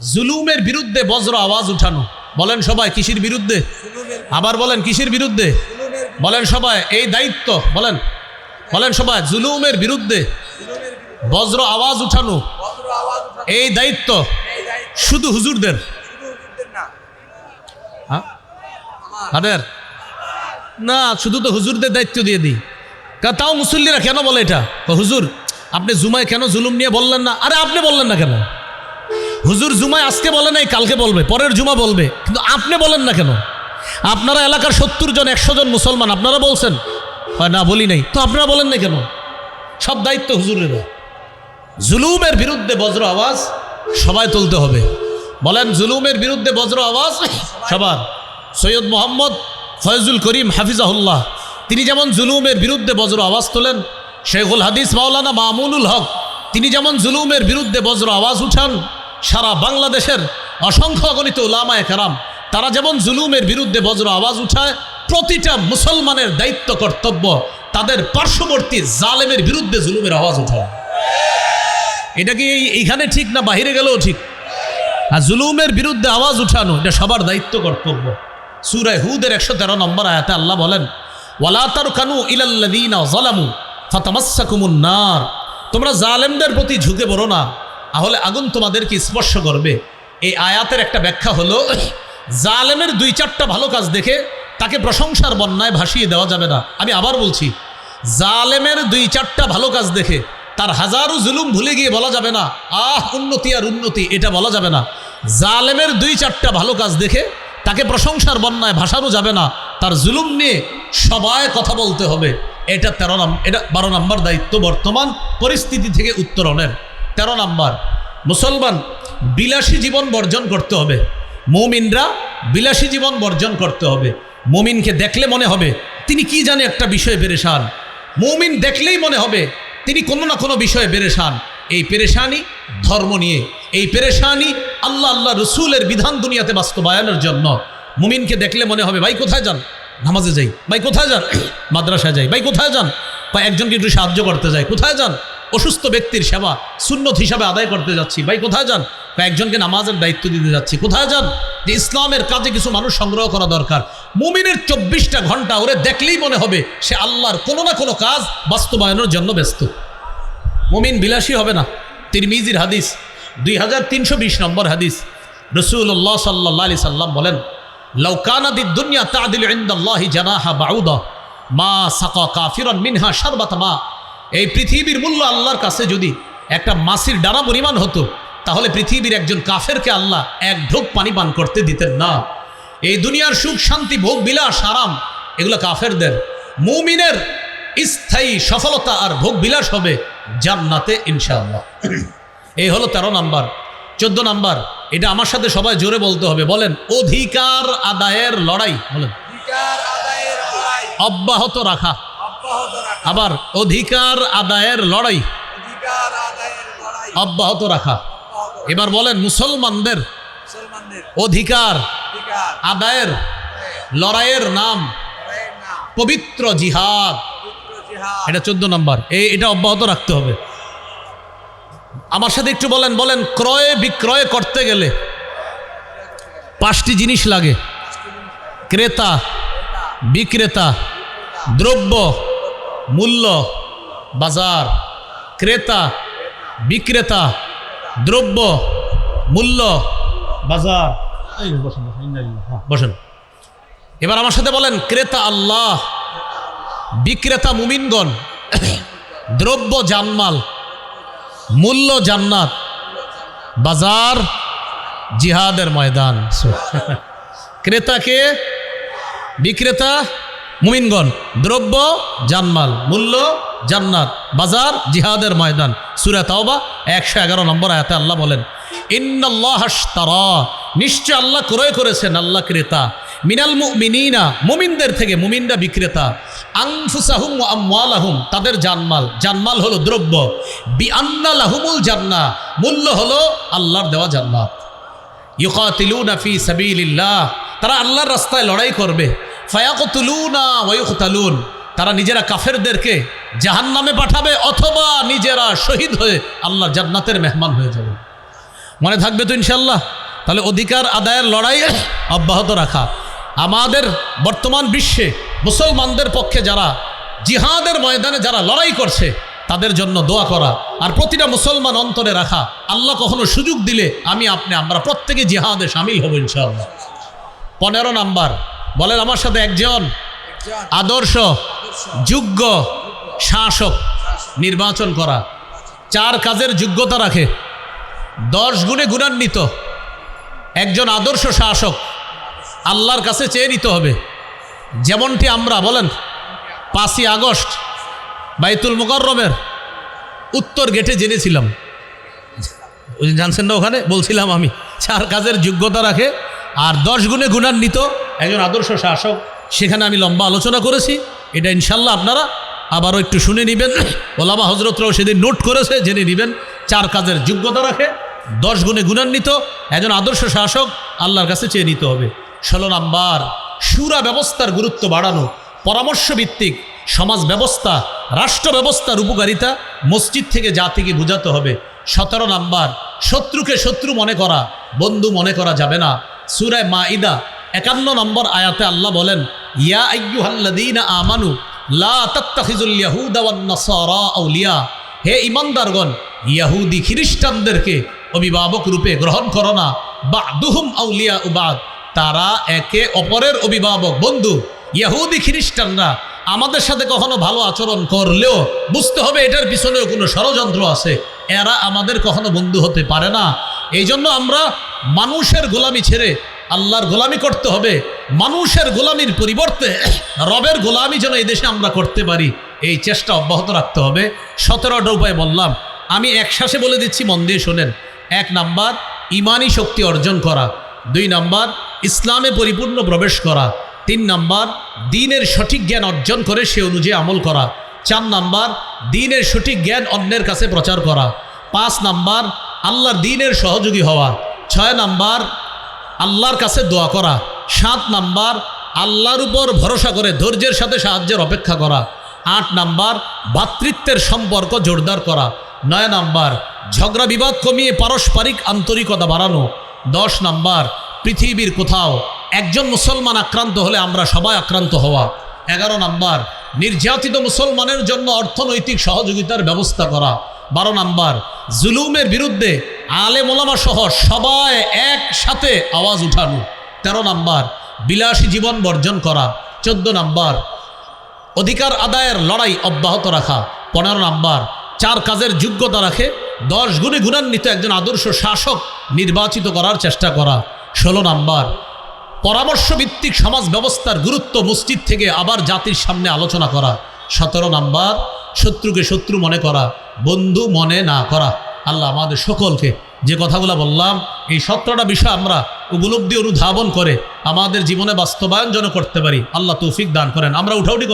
জুলুমের বিরুদ্ধে বজ্র আওয়াজ উঠানো। বলেন সবাই, কিসের বিরুদ্ধে? আবার বলেন, কিসের বিরুদ্ধে? বলেন সবাই, এই দায়িত্ব, বলেন। বলেন সবাই, জুলুমের বিরুদ্ধে বজ্র আওয়াজ উঠানো। এই দায়িত্ব শুধু হুজুরদের? হ্যাঁ? কাদের? না, শুধু তো হুজুরদের দায়িত্ব দিয়ে দিই। তাও মুসল্লিরা কেন বলে এটা? হুজুর, আপনি জুমায় কেন জুলুম নিয়ে বললেন না? আরে, আপনি বললেন না কেন? হুজুর জুমায় আজকে বলে নাই, কালকে বলবে, পরের জুমা বলবে। কিন্তু আপনি বলেন না কেন? আপনারা এলাকার সত্তর জন, একশো জন মুসলমান, আপনারা বলছেন? হয় না, বলি নাই। তো আপনারা বলেন না কেন? সব দায়িত্ব হুজুরের। জুলুমের বিরুদ্ধে বজ্র আওয়াজ সবাই তুলতে হবে। বলেন, জুলুমের বিরুদ্ধে বজ্র আওয়াজ সবার। সৈয়দ মোহাম্মদ ফয়জুল করিম হাফিজাহুল্লাহ, তিনি যেমন জুলুমের বিরুদ্ধে বজ্র আওয়াজ তোলেন, শেখুল হাদিস মাওলানা মামুনুল হক, তিনি যেমন জুলুমের বিরুদ্ধে বজ্র আওয়াজ উঠান সারা বাংলাদেশের অসংখ্য অগণিত ওলামায় কারাম, তারা যেমন জুলুমের বিরুদ্ধে বজ্র আওয়াজ উঠায়, প্রতিটা মুসলমানের দায়িত্ব, কর্তব্য তাদের পার্শ্ববর্তী জালেমের বিরুদ্ধে জুলুমের আওয়াজ উঠায়। এটা কি এইখানে ঠিক না বাহিরে গেলেও ঠিক? আর জুলুমের বিরুদ্ধে আওয়াজ উঠানো, এটা সবার দায়িত্ব, কর্তব্য। সুরায় হুদের একশো তেরো নম্বর আয়াতে আল্লাহ বলেন, ওয়ালা তার কানু ইলাল্লাদিনা তোমরা জালেমদের প্রতি ঝুঁকে পড়ো না। তাহলে আগুন তোমাদেরকে স্পর্শ করবে। এই আয়াতের একটা ব্যাখ্যা হলো, জালেমের দুই চারটা ভালো কাজ দেখে তাকে প্রশংসার বন্যায় ভাসিয়ে দেওয়া যাবে না। আমি আবার বলছি, জালেমের দুই চারটা ভালো কাজ দেখে তার হাজারো জুলুম ভুলে গিয়ে বলা যাবে না, আহ, উন্নতি আর উন্নতি, এটা বলা যাবে না। জালেমের দুই চারটা ভালো কাজ দেখে তাকে প্রশংসার বন্যায় ভাসানো যাবে না, তার জুলুম নিয়ে সবাই কথা বলতে হবে। এটা তেরো নাম, এটা বারো নম্বর দায়িত্ব বর্তমান পরিস্থিতি থেকে উত্তরণের। তেরো নাম্বার, মুসলমান বিলাসী জীবন বর্জন করতে হবে। মৌমিনরা বিলাসী জীবন বর্জন করতে হবে। মমিনকে দেখলে মনে হবে তিনি কি জানে একটা বিষয়ে পেরেশান। মৌমিন দেখলেই মনে হবে তিনি কোনো না কোনো বিষয়ে পেরেশান। এই পেরেশানি ধর্ম নিয়ে, এই পেরেশানি আল্লাহ আল্লাহ রসুলের বিধান দুনিয়াতে বাস্তবায়নের জন্য। মুমিনকে দেখলে মনে হবে, ভাই, কোথায় যান? নামাজে যাই। ভাই, কোথায় যান? মাদ্রাসায় যাই। ভাই, কোথায় যান? বা একজনকে একটু সাহায্য করতে যাই। কোথায় যান? অসুস্থ ব্যক্তির সেবা সুন্নত হিসাবে আদায় করতে যাচ্ছি। ভাই, কোথায় যান? একজনকে নামাজের দায়িত্ব দিতে যাচ্ছি। কোথায় যান? যে ইসলামের কাজে কিছু মানুষ সংগ্রহ করা দরকার। মুমিনের চব্বিশটা ঘণ্টা ওরে দেখলেই মনে হবে সে আল্লাহর কোনো না কোনো কাজ বাস্তবায়নের জন্য ব্যস্ত। মুমিন বিলাসী হবে না। তিরমিজির হাদিস, দুই হাজার তিনশো বিশ নম্বর হাদিস। রসুল্লাহ সাল্লাহ আলি সাল্লাম বলেন লৌকানাদি দুনিয়া তাদিল জানাহা বাউদা, মা সাকা কাফিরন মিনহা সারবাত মা এই পৃথিবীর মূল্য আল্লাহর কাছে যদি একটা মাসির ডানা পরিমাণ হতো তাহলে পৃথিবীর একজন কাফেরকে আল্লাহ এক ঢোক পানি পান করতে দিতেন না। এই দুনিয়ার সুখ শান্তি ভোগ বিলাস আরাম এগুলো কাফেরদের। মুমিনের স্থায়ী সফলতা আর ভোগ বিলাস হবে জান্নাতে ইনশাআল্লাহ। এই হলো তেরো নাম্বার। চোদ্দ নাম্বার এটা আমার সাথে সবাই জোরে বলতে হবে। বলেন অধিকার আদায়ের লড়াই বলেন। অব্যাহত রাখা। আবার অধিকার আদায়ের লড়াই। অব্যাহত রাখা। এবার বলেন মুসলমানদের অধিকার আদায়ের লড়াইয়ের নাম পবিত্র জিহাদ। পবিত্র জিহাদ। এটা চোদ্দ নম্বর। এই এটা অব্যাহত রাখতে হবে। আমার সাথে একটু বলেন বলেন ক্রয় বিক্রয় করতে গেলে পাঁচটি জিনিস লাগে। ক্রেতা বিক্রেতা দ্রব্য মূল্য বাজার ক্রেতা বিক্রেতা দ্রব্য মূল্য বাজার। হ্যাঁ, বসেন। এবার আমার সাথে বলেন ক্রেতা আল্লাহ বিক্রেতা মুমিনগণ দ্রব্য জানমাল মূল্য জান্নাত বাজার জিহাদের ময়দান। ক্রেতাকে বিক্রেতা মুমিনগণ, দ্রব্য, জানমাল, মূল্য, জান্নাত, বাজার, জিহাদের ময়দান। সুরা তাওবা, একশো এগারো নম্বর আয়াতে আল্লাহ বলেন, ইন্নাল্লাহ তারা নিশ্চয় আল্লাহ ক্রয় করেছেন আল্লাহ ক্রেতা। মিনাল মুমিনিনা, মুমিনদের থেকে মুমিনরা বিক্রেতা। আনফুসাহুম ওয়া আমওয়ালাহুম, তাদের জানমাল। জানমাল হলো দ্রব্য। বি আন্না লাহুমুল জান্নাহ মূল্য হলো আল্লাহর দেওয়া জান্নাত। ইউকাতিলুনা ফি সাবিলিল্লাহ, তারা আল্লাহর রাস্তায় লড়াই করবে। ফায়াকতুলুনা তারা নিজেরা কাফেরদেরকে জাহান্নামে পাঠাবে অথবা নিজেরা শহীদ হয়ে আল্লাহ জান্নাতের মেহমান হয়ে যাবে। মনে থাকবে তো ইনশাল্লাহ তাহলে অধিকার আদায়ের লড়াই অব্যাহত রাখা। আমাদের বর্তমান বিশ্বে মুসলমানদের পক্ষে যারা জিহাদের ময়দানে যারা লড়াই করছে, তাদের জন্য দোয়া করা। আর প্রতিটা মুসলমান অন্তরে রাখা। আল্লাহ কখনো সুযোগ দিলে আমি আপনি, আমরা প্রত্যেকে জিহাদে সামিল হব ইনশাআল্লাহ। পনেরো নাম্বার বলেন আমার সাথে একজন আদর্শ যোগ্য শাসক নির্বাচন করা। চার কাজের যোগ্যতা রাখে। দশ গুণে গুণান্বিত। একজন আদর্শ শাসক আল্লাহর কাছে চেয়ে নিতে হবে। যেমনটি আমরা বলেন পাঁচই আগস্ট বাইতুল মুকররমের উত্তর গেটে জেনেছিলাম। জানছেন না ওখানে? বলছিলাম আমি চার কাজের যোগ্যতা রাখে আর দশ গুণে গুণান্বিত একজন আদর্শ শাসক, সেখানে আমি লম্বা আলোচনা করেছি। এটা ইনশাল্লাহ আপনারা আবারও একটু শুনে নেবেন। ওলামা হজরতরাও সেদিন নোট করেছে, জেনে নেবেন। চার কাজের যোগ্যতা রাখে, দশ গুণে গুণান্বিত। একজন আদর্শ শাসক আল্লাহর কাছে চেয়ে নিতে হবে। ষোলো নাম্বার, সুরা ব্যবস্থার গুরুত্ব বাড়ানো, পরামর্শ ভিত্তিক সমাজ ব্যবস্থা, রাষ্ট্র ব্যবস্থার উপকারিতা মসজিদ থেকে জাতিকে বোঝাতে হবে। সতেরো নাম্বার, শত্রুকে শত্রু মনে করা, বন্ধু মনে করা যাবে না। সুরায় মা ইদা একান্ন নম্বর আয়াতে আল্লাহ বলেন, ইয়া আইয়ুহাল্লাযীনা আমানু, লা তাত্তাখিজুল ইয়াহুদা ওয়ান নাসারা আউলিয়া। হে ইমানদারগণ, ইয়াহুদি খ্রিস্টানদেরকে অভিভাবক রূপে গ্রহণ করো না। বাদুহুম আউলিয়া উবাদ তারা একে অপরের অভিভাবক। বন্ধু, ইয়াহুদি খ্রিস্টানরা আমাদের সাথে কখনো ভালো আচরণ করলেও বুঝতে হবে এটার পিছনেও কোনো ষড়যন্ত্র আছে। এরা আমাদের কখনো বন্ধু হতে পারে না। এই জন্য আমরা মানুষের গোলামি ছেড়ে আল্লাহর গোলামি করতে হবে। মানুষের গোলামির পরিবর্তে রবের গোলামি যেন এই দেশে আমরা করতে পারি, এই চেষ্টা অব্যাহত রাখতে হবে। সতেরোটা উপায় বললাম। আমি একশ্বাসে বলে দিচ্ছি, মন দিয়ে শোনেন। এক নাম্বার, ইমানি শক্তি অর্জন করা। দুই নাম্বার, ইসলামে পরিপূর্ণ প্রবেশ করা। তিন নাম্বার, দিনের সঠিক জ্ঞান অর্জন করে সে অনুযায়ী আমল করা। চার নাম্বার, দিনের সঠিক জ্ঞান অন্যের কাছে প্রচার করা। পাঁচ নাম্বার, আল্লাহর দিনের সহযোগী হওয়া। ছয় নাম্বার আল্লাহর কাছে দোয়া করা। সাত নাম্বার, আল্লাহর উপর ভরসা করে ধৈর্যের সাথে সাহায্যের অপেক্ষা করা। আট নাম্বার, ভাতৃত্বের সম্পর্ক জোরদার করা। নয় নাম্বার, ঝগড়া বিবাদ কমিয়ে পারস্পরিক আন্তরিকতা বাড়ানো। দশ নাম্বার, পৃথিবীর কোথাও একজন মুসলমান আক্রান্ত হলে আমরা সবাই আক্রান্ত হওয়া। এগারো নাম্বার, নির্যাতিত মুসলমানের জন্য অর্থনৈতিক সহযোগিতার ব্যবস্থা করা। বারো নাম্বার, জুলুমের বিরুদ্ধে আলে মোলামা সহ সবাই একসাথে আওয়াজ উঠানো। তেরো নাম্বার, বিলাসী জীবন বর্জন করা। চোদ্দ নাম্বার, অধিকার আদায়ের লড়াই অব্যাহত রাখা। পনেরো নাম্বার, চার কাজের যোগ্যতা রাখে। দশ গুণে গুণান্বিত একজন আদর্শ শাসক নির্বাচিত করার চেষ্টা করা। ষোলো নাম্বার পরামর্শ ভিত্তিক সমাজ ব্যবস্থার গুরুত্ব মসজিদ থেকে আবার জাতির সামনে আলোচনা করা। সতেরো নাম্বার, শত্রুকে শত্রু মনে করা, বন্ধু মনে না করা। আল্লাহ আমাদের সকলকে যে কথাগুলো বললাম, এই সত্রটা বিষয় আমরা উপলব্ধি অনুধাবন করে আমাদের জীবনে বাস্তবায়ন যেন করতে পারি, আল্লাহ তৌফিক দান করেন। আমরা উঠাউটি